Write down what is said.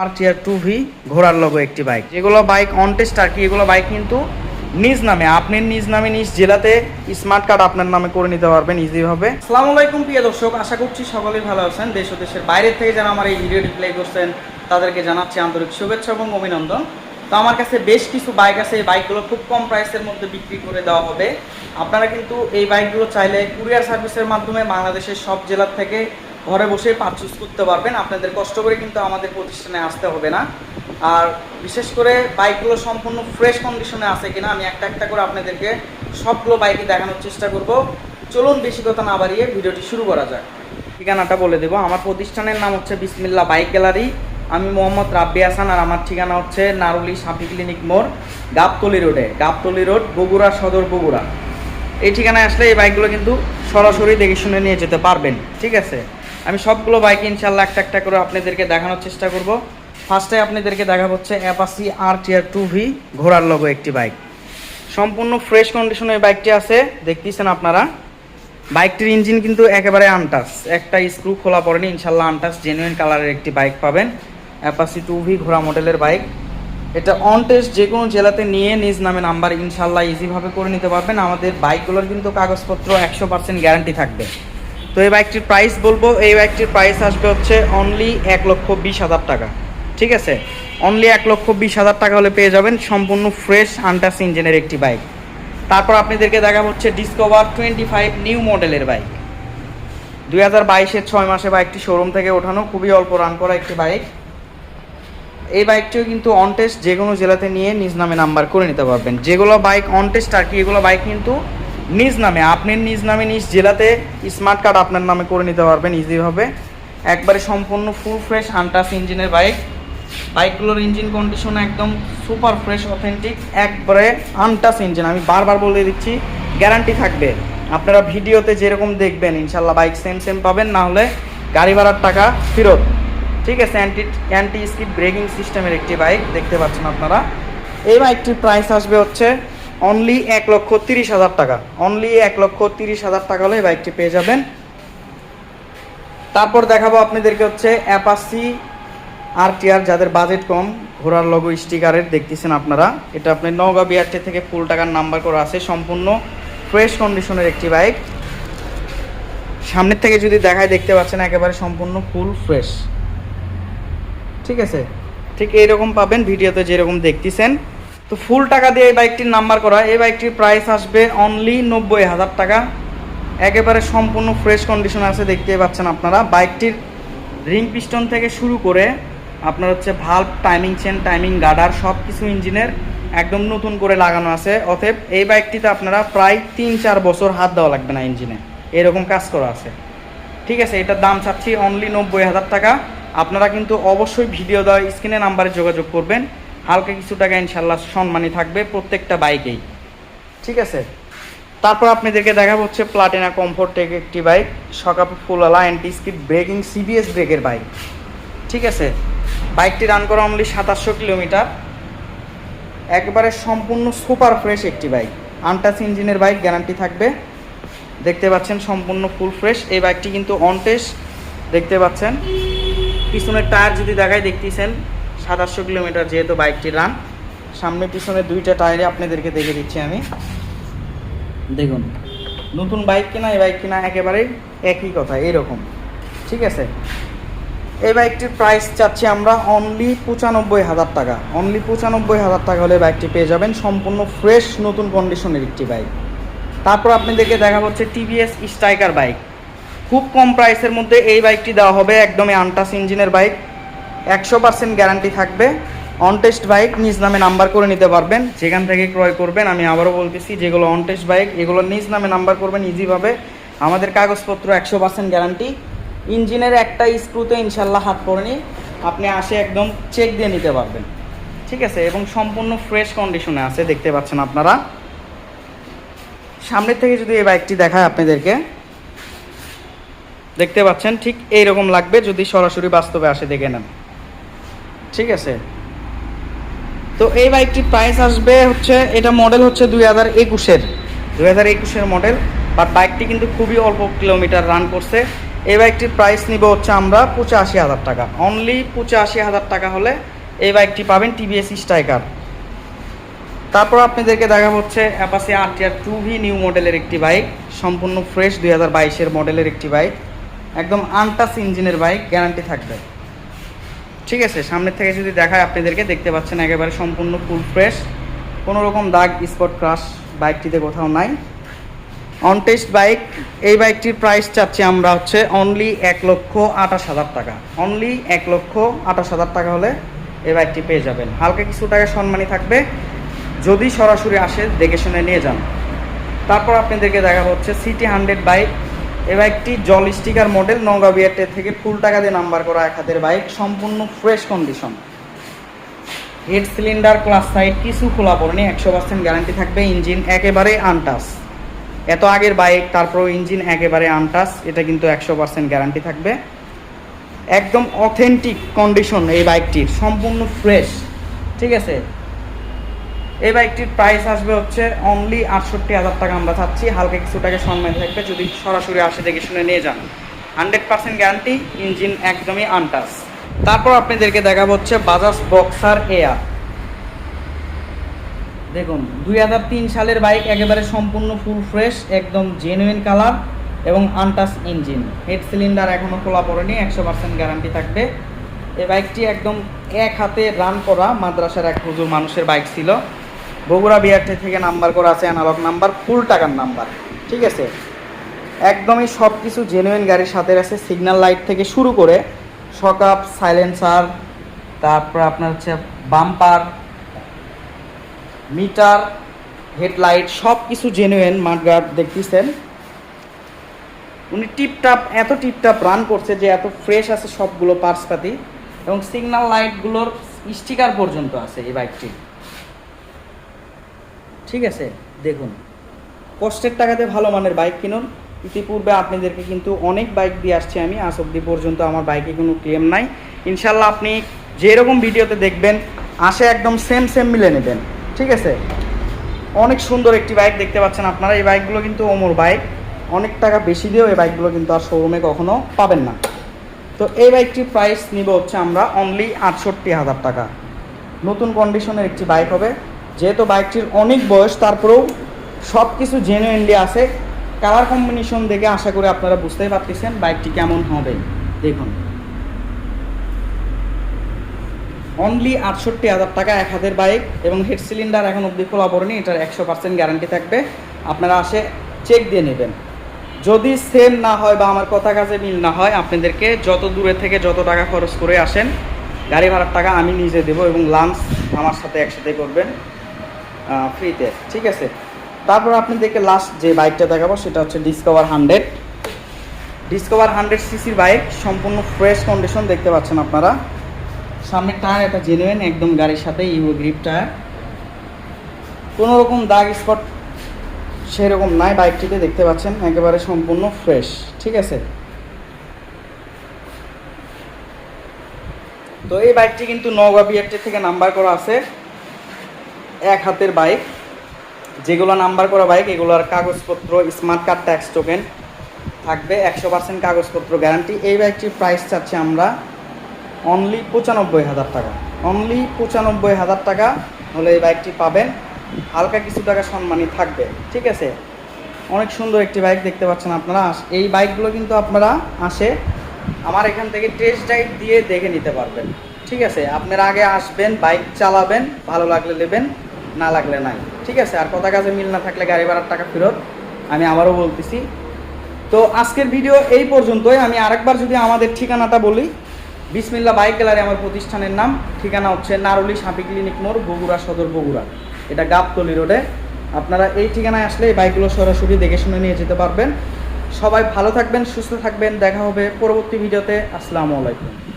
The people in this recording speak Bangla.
R T R two V ঘোড়ার লোগো একটি বাইক যেগুলো বাইক অন টেস্ট আর কি, এগুলো বাইক কিন্তু নিজ নামে, আপনি নিজ নামে, নিজ জেলাতে স্মার্ট কার্ড আপনার নামে করে নিতে পারবেন ইজিভাবে আসসালামু আলাইকুম প্রিয় দর্শক, আশা করছি সকলেই ভালো আছেন। দেশ ও দেশের বাইরে থেকে যারা আমার এই ভিডিওটি প্লে করছেন, তাদেরকে জানাচ্ছি আন্তরিক শুভেচ্ছা এবং অভিনন্দন। তো আমার কাছে বেশ কিছু বাইক আছে, এই বাইকগুলো খুব কম প্রাইসের মধ্যে বিক্রি করে দেওয়া হবে। আপনারা কিন্তু এই বাইকগুলো চাইলে কুরিয়ার সার্ভিসের মাধ্যমে বাংলাদেশের সব জেলার থেকে ঘরে বসে পারচেস করতে পারবেন। আপনাদের কষ্ট করে কিন্তু আমাদের প্রতিষ্ঠানে আসতে হবে না। আর বিশেষ করে বাইকগুলো সম্পূর্ণ ফ্রেশ কন্ডিশনে আছে কিনা, আমি একটা একটা করে আপনাদেরকে সবগুলো বাইকে দেখানোর চেষ্টা করব। চলুন বেশি কথা না বাড়িয়ে ভিডিওটি শুরু করা যাক। ঠিকানাটা বলে দেবো। আমার প্রতিষ্ঠানের নাম হচ্ছে বিসমিল্লা বাইক গ্যালারি। আমি মোহাম্মদ রাব্বি হাসান আর আমার ঠিকানা হচ্ছে নারুলি সাপি ক্লিনিক মোড়, গাবতলি রোডে। গাবতলি রোড, বগুড়া সদর বগুড়া। এই ঠিকানায় আসলে এই বাইকগুলো কিন্তু সরাসরি দেখে শুনে নিয়ে যেতে পারবেন। ঠিক আছে? আমি সবগুলো বাইক ইনশাল্লাহ একটা একটা করে আপনাদেরকে দেখানোর চেষ্টা করব। ফার্স্টে আপনাদেরকে দেখা হচ্ছে Apache R T R two V ঘোড়ার লোগো একটি বাইক সম্পূর্ণ ফ্রেশ কন্ডিশনে এই বাইকটি আছে, দেখতেছেন আপনারা? বাইকটির ইঞ্জিন কিন্তু একেবারে আনটাস একটা স্ক্রু খোলা পড়েনি ইনশাল্লাহ আনটাস জেনুইন কালারের একটি বাইক পাবেন। অ্যাপাসি টু ভি ঘোড়া মডেলের বাইক এটা অন টেস্ট যে কোনো জেলাতে নিয়ে নিজ নামে নাম্বার ইনশাল্লাহ ইজিভাবে করে নিতে পারবেন। আমাদের বাইকগুলোর কিন্তু কাগজপত্র একশো পার্সেন্ট গ্যারান্টি থাকবে। তো এই বাইকটির প্রাইস বলব, এই বাইকটির প্রাইস আসবে হচ্ছে অনলি এক লক্ষ বিশ হাজার টাকা। ঠিক আছে? অনলি এক লক্ষ বিশ হাজার টাকা হলে পেয়ে যাবেন সম্পূর্ণ ফ্রেশ আন্টাস ইঞ্জিনের একটি বাইক তারপর আপনাদেরকে দেখা হচ্ছে ডিসকভার টোয়েন্টি ফাইভ নিউ মডেলের বাইক দুই হাজার বাইশের ছয় মাসে বাইকটি শোরুম থেকে ওঠানো, খুবই অল্প রান করা একটি বাইক এই বাইকটিও কিন্তু অন টেস্ট যে কোনো জেলাতে নিয়ে নিজ নামে নাম্বার করে নিতে পারবেন। যেগুলো বাইক অন টেস্ট আর কি, এগুলো বাইক কিন্তু নিজ নামে, আপনি নিজ নামে, নিজ জেলাতে স্মার্ট কার্ড আপনার নামে করে নিতে পারবেন ইজিভাবে একবারে সম্পূর্ণ ফুল ফ্রেশ আনটাস ইঞ্জিনের বাইক বাইকগুলোর ইঞ্জিন কন্ডিশন একদম সুপার ফ্রেশ অথেন্টিক একবারে আনটাস ইঞ্জিন আমি বারবার বলে দিচ্ছি গ্যারান্টি থাকবে। আপনারা ভিডিওতে যেরকম দেখবেন, ইনশাল্লাহ বাইক সেম সেম পাবেন, না হলে গাড়ি ভাড়ার টাকা ফেরত। ঠিক আছে অ্যান্টি অ্যান্টি স্কিড ব্রেকিং সিস্টেমের একটি বাইক দেখতে পাচ্ছেন আপনারা। এই বাইকটির প্রাইস আসবে হচ্ছে অনলি এক লক্ষ তিরিশ হাজার টাকা। অনলি এক লক্ষ তিরিশ হাজার টাকা হলে বাইকটি পেয়ে যাবেন। তারপর দেখাবো আপনাদেরকে হচ্ছে অ্যাপাসি আর টিআর যাদের বাজেট কম, ঘোড়ার লগো স্টিকারের দেখতেছেন আপনারা। এটা আপনার নওগাঁ বিআরটি থেকে ফুল টাকার নাম্বার করা আছে, সম্পূর্ণ ফ্রেশ কন্ডিশনের একটি বাইক। সামনের থেকে যদি দেখায়, দেখতে পাচ্ছেন একেবারে সম্পূর্ণ ফুল ফ্রেশ ঠিক আছে? ঠিক এইরকম পাবেন, ভিডিওতে যেরকম দেখতেছেন। তো ফুল টাকা দিয়ে এই বাইকটির নাম্বার করা। এই বাইকটির প্রাইস আসবে অনলি নব্বই হাজার টাকা। একেবারে সম্পূর্ণ ফ্রেশ কন্ডিশন আছে দেখতে পাচ্ছেন আপনারা। বাইকটির রিং পিস্টন থেকে শুরু করে আপনার হচ্ছে ভাল্ব টাইমিং চেন টাইমিং গার্ডার সব কিছু ইঞ্জিনের একদম নতুন করে লাগানো আছে। অতএব এই বাইকটিতে আপনারা প্রায় তিন চার বছর হাত দেওয়া লাগবে না ইঞ্জিনে। এরকম কাজ করা আছে। ঠিক আছে, এটার দাম চাচ্ছি অনলি নব্বই হাজার টাকা। আপনারা কিন্তু অবশ্যই ভিডিও দেওয়া স্ক্রিনে নাম্বারে যোগাযোগ করবেন। হালকা কিছু টাকা ইনশাল্লাহ সম্মানী থাকবে প্রত্যেকটা বাইকেই। ঠিক আছে? তারপর আপনাদেরকে দেখা হচ্ছে প্লাটিনা কমফোর্ট টেক একটি বাইক, সকাপে ফুলওয়ালা অ্যান্টি স্কিড ব্রেকিং সিবিএস ব্রেকের বাইক। ঠিক আছে? বাইকটি রান করা অনলি সাতাশশো কিলোমিটার। একবারে সম্পূর্ণ সুপার ফ্রেশ একটি বাইক। আনটাচ ইঞ্জিনের বাইক গ্যারান্টি থাকবে। দেখতে পাচ্ছেন সম্পূর্ণ ফুল ফ্রেশ এই বাইকটি কিন্তু অন টেস্ট দেখতে পাচ্ছেন? পিছনের টায়ার যদি দেখায় দেখতেছেন। সাতাশশো কিলোমিটার যেহেতু বাইকটি রান সামনে পিছনে দুইটা টায়ারে আপনাদেরকে দেখে দিচ্ছি আমি। দেখুন, নতুন বাইক কিনা, এই বাইক কিনা একেবারে একই কথা, এরকম। ঠিক আছে? এই বাইকটির প্রাইস চাচ্ছি আমরা অনলি পঁচানব্বই হাজার টাকা। অনলি পঁচানব্বই হাজার টাকা হলে বাইকটি পেয়ে যাবেন, সম্পূর্ণ ফ্রেশ নতুন কন্ডিশনের একটি বাইক তারপর আপনাদেরকে দেখা হচ্ছে টিভিএস স্ট্রাইকার বাইক খুব কম প্রাইসের মধ্যে এই বাইকটি দেওয়া হবে, একদমই আনটাস ইঞ্জিনের বাইক একশো পার্সেন্ট গ্যারান্টি থাকবে। অনটেস্ট বাইক নিজ নামে নাম্বার করে নিতে পারবেন। যেখান থেকে ক্রয় করবেন, আমি আবারও বলতেছি, যেগুলো অনটেস্ট বাইক এগুলো নিজ নামে নাম্বার করবেন ইজিভাবে আমাদের কাগজপত্র একশো পার্সেন্ট গ্যারান্টি ইঞ্জিনের একটা স্ক্রুতে ইনশাল্লাহ হাত পড়েনি। আপনি আসে একদম চেক দিয়ে নিতে পারবেন। ঠিক আছে? এবং সম্পূর্ণ ফ্রেশ কন্ডিশনে আছে, দেখতে পাচ্ছেন আপনারা। সামনের থেকে যদি এই বাইকটি দেখায় আপনাদেরকে। দেখতে পাচ্ছেন, ঠিক এই রকম লাগবে। যদি সরাসরি বাস্তবে আসে, দেখে নেন। ঠিক আছে। তো এই বাইকটির প্রাইস আসবে হচ্ছে, এটা মডেল হচ্ছে দুই হাজার একুশের। দুই হাজার একুশের মডেল বাট বাইকটি কিন্তু খুবই অল্প কিলোমিটার রান করছে। এই বাইকটির প্রাইস নিব হচ্ছে আমরা পঁচাশি হাজার টাকা। অনলি পঁচাশি হাজার টাকা হলে এই বাইকটি পাবেন টিভিএস স্ট্রাইকার তারপর আপনাদেরকে দেখা হচ্ছে Apache R TR two V new মডেলের একটি বাইক সম্পূর্ণ ফ্রেশ দুই হাজার বাইশের মডেলের একটি বাইক একদম আনটাস ইঞ্জিনের বাইক গ্যারান্টি থাকবে। ঠিক আছে, সামনের থেকে যদি দেখায় আপনাদেরকে, দেখতে পাচ্ছেন একেবারে সম্পূর্ণ ফুল ফ্রেশ কোনো রকম দাগ স্পট ক্রাশ বাইকটিতে কোথাও নাই। অনটেস্ট বাইক এই বাইকটির প্রাইস চাচ্ছি আমরা হচ্ছে অনলি এক লক্ষ আঠাশ হাজার টাকা। অনলি এক লক্ষ আঠাশ হাজার টাকা হলে এই বাইকটি পেয়ে যাবেন। হালকা কিছু টাকা সম্মানী থাকবে। যদি সরাসরি আসে, দেখে শুনে নিয়ে যান। তারপর আপনাদেরকে দেখা হচ্ছে সিটি হান্ড্রেড বাইক এই বাইকটি জল স্টিকার মডেল নওগাঁ বিয়ারটে থেকে ফুল টাকা দিয়ে নাম্বার করা এক হাতের বাইক, সম্পূর্ণ fresh condition head cylinder class side কিছু খোলা পড়েনি, একশো পার্সেন্ট গ্যারান্টি থাকবে ইঞ্জিন একেবারে আনটাস এত আগের বাইক তারপর ইঞ্জিন একেবারে আনটাস এটা কিন্তু একশো পার্সেন্ট গ্যারান্টি থাকবে। একদম অথেন্টিক কন্ডিশন এই বাইকটির, সম্পূর্ণ ফ্রেশ ঠিক আছে? এই বাইকটির প্রাইস আসবে হচ্ছে অনলি আটষট্টি হাজার টাকা। আমরা চাচ্ছি হালকা কিছু টাকা সম্মান থাকবে, যদি সরাসরি আসে দেখে শুনে নিয়ে যান। হান্ড্রেড পার্সেন্ট গ্যারান্টি ইঞ্জিন একদমই আনটাস তারপর আপনাদেরকে দেখাবো হচ্ছে বাজাজ বক্সার এয়ার দেখুন, দুই হাজার তিন সালের বাইক একেবারে সম্পূর্ণ ফুল ফ্রেশ একদম জেনুইন কালার এবং আনটাস ইঞ্জিন হেড সিলিন্ডার এখনও খোলা পড়েনি, একশো পার্সেন্ট গ্যারান্টি থাকবে। এই বাইকটি একদম এক হাতে রান করা মাদ্রাসার এক হুজুর মানুষের বাইক ছিল। বগুড়া বিআরটি থেকে নাম্বার করা আছে অ্যানালগ নাম্বার ফুল টাকার নাম্বার, ঠিক আছে? একদমই সব কিছু জেনুইন গাড়ির সাথে আছে সিগন্যাল লাইট থেকে শুরু করে সকাপ সাইলেন্সার তারপর আপনার হচ্ছে বাম্পার মিটার হেডলাইট সব কিছু জেনুইন মাঠগার্ড দেখতেছেন। উনি টিপটাপ এত টিপটাপ রান করছে যে এত ফ্রেশ আছে সবগুলো পার্টসপাতি এবং সিগন্যাল লাইটগুলোর স্টিকার পর্যন্ত আছে এই বাইকটি ঠিক আছে, দেখুন। কষ্টের টাকাতে ভালো মানের বাইক কিনুন। ইতিপূর্বে আপনাদেরকে কিন্তু অনেক বাইক দিয়ে আসছি আমি। আজ অব্দি পর্যন্ত আমার বাইকে কোনো ক্লেম নাই। ইনশাল্লাহ আপনি যেরকম ভিডিওতে দেখবেন, আসে একদম সেম সেম মিলে নেবেন। ঠিক আছে? অনেক সুন্দর একটি বাইক দেখতে পাচ্ছেন আপনারা। এই বাইকগুলো কিন্তু ওমর বাইক অনেক টাকা বেশি দিয়েও এই বাইকগুলো কিন্তু আর শোরুমে কখনো পাবেন না। তো এই বাইকটির প্রাইস নিব হচ্ছে আমরা অনলি আটষট্টি হাজার টাকা। নতুন কন্ডিশনের একটি বাইক হবে। যেহেতু বাইকটির অনেক বয়স, তারপরেও সব কিছু জেনুইনলি আছে। কালার কম্বিনেশন দেখে আশা করি আপনারা বুঝতেই পারতেছেন বাইকটি কেমন হবে। দেখুন। অনলি আটষট্টি হাজার টাকা এক হাতের বাইক এবং হেড সিলিন্ডার এখন অব্দি খোলা পড়েনি, এটার একশো পার্সেন্ট গ্যারান্টি থাকবে। আপনারা আসে চেক দিয়ে নেবেন। যদি সেম না হয় বা আমার কথা কাজে মিল না হয়, আপনাদেরকে যত দূরে থেকে যত টাকা খরচ করে আসেন, গাড়ি ভাড়ার টাকা আমি নিজে দেবো এবং লাঞ্চ আমার সাথে একসাথে করবেন। ফ্রিতে ঠিক আছে? তারপর আপনাদেরকে লাস্ট যে বাইকটা দেখাবো, সেটা হচ্ছে ডিসকভার হান্ড্রেড ডিসকভার হান্ড্রেড সিসির বাইক সম্পূর্ণ ফ্রেশ কন্ডিশন দেখতে পাচ্ছেন আপনারা। সামনের টায়ার এটা জেনুয়েন একদম গাড়ির সাথে ইউরো গ্রিপ টায়ার কোনো রকম দাগ স্পট সেরকম নাই বাইকটিতে দেখতে পাচ্ছেন? একেবারে সম্পূর্ণ ফ্রেশ ঠিক আছে? তো এই বাইকটি কিন্তু নওগাঁ বিআরটি থেকে নাম্বার করা আছে। এক হাতের বাইক যেগুলো নাম্বার করা বাইক এগুলোর কাগজপত্র স্মার্ট কার্ড ট্যাক্স টোকেন থাকবে, একশো পার্সেন্ট কাগজপত্র গ্যারান্টি এই বাইকটির প্রাইস চাচ্ছি আমরা অনলি পঁচানব্বই হাজার টাকা। অনলি পঁচানব্বই হাজার টাকা হলে এই বাইকটি পাবেন। হালকা কিছু টাকা সম্মানই থাকবে, ঠিক আছে? অনেক সুন্দর একটি বাইক দেখতে পাচ্ছেন আপনারা। এই বাইকগুলো কিন্তু আপনারা আসে, আমার এখান থেকে টেস্ট ড্রাইভ দিয়ে দেখে নিতে পারবেন, ঠিক আছে? আপনারা আগে আসবেন বাইক চালাবেন, ভালো লাগলে নেবেন। না লাগলে নাই। ঠিক আছে? আর কথা কাজে মিল না থাকলে গাড়ি ভাড়ার টাকা ফেরত আমি আবারও বলতেছি। তো আজকের ভিডিও এই পর্যন্তই। আমি আরেকবার যদি আমাদের ঠিকানাটা বলি বিসমিল্লা বাইক গ্যালারি আমার প্রতিষ্ঠানের নাম। ঠিকানা হচ্ছে নারুলি সাপি ক্লিনিক মোড়, বগুড়া সদর বগুড়া। এটা গাবতলি রোডে। আপনারা এই ঠিকানায় আসলে এই বাইকগুলো সরাসরি দেখে শুনে নিয়ে যেতে পারবেন। সবাই ভালো থাকবেন, সুস্থ থাকবেন। দেখা হবে পরবর্তী ভিডিওতে। আসসালামু আলাইকুম।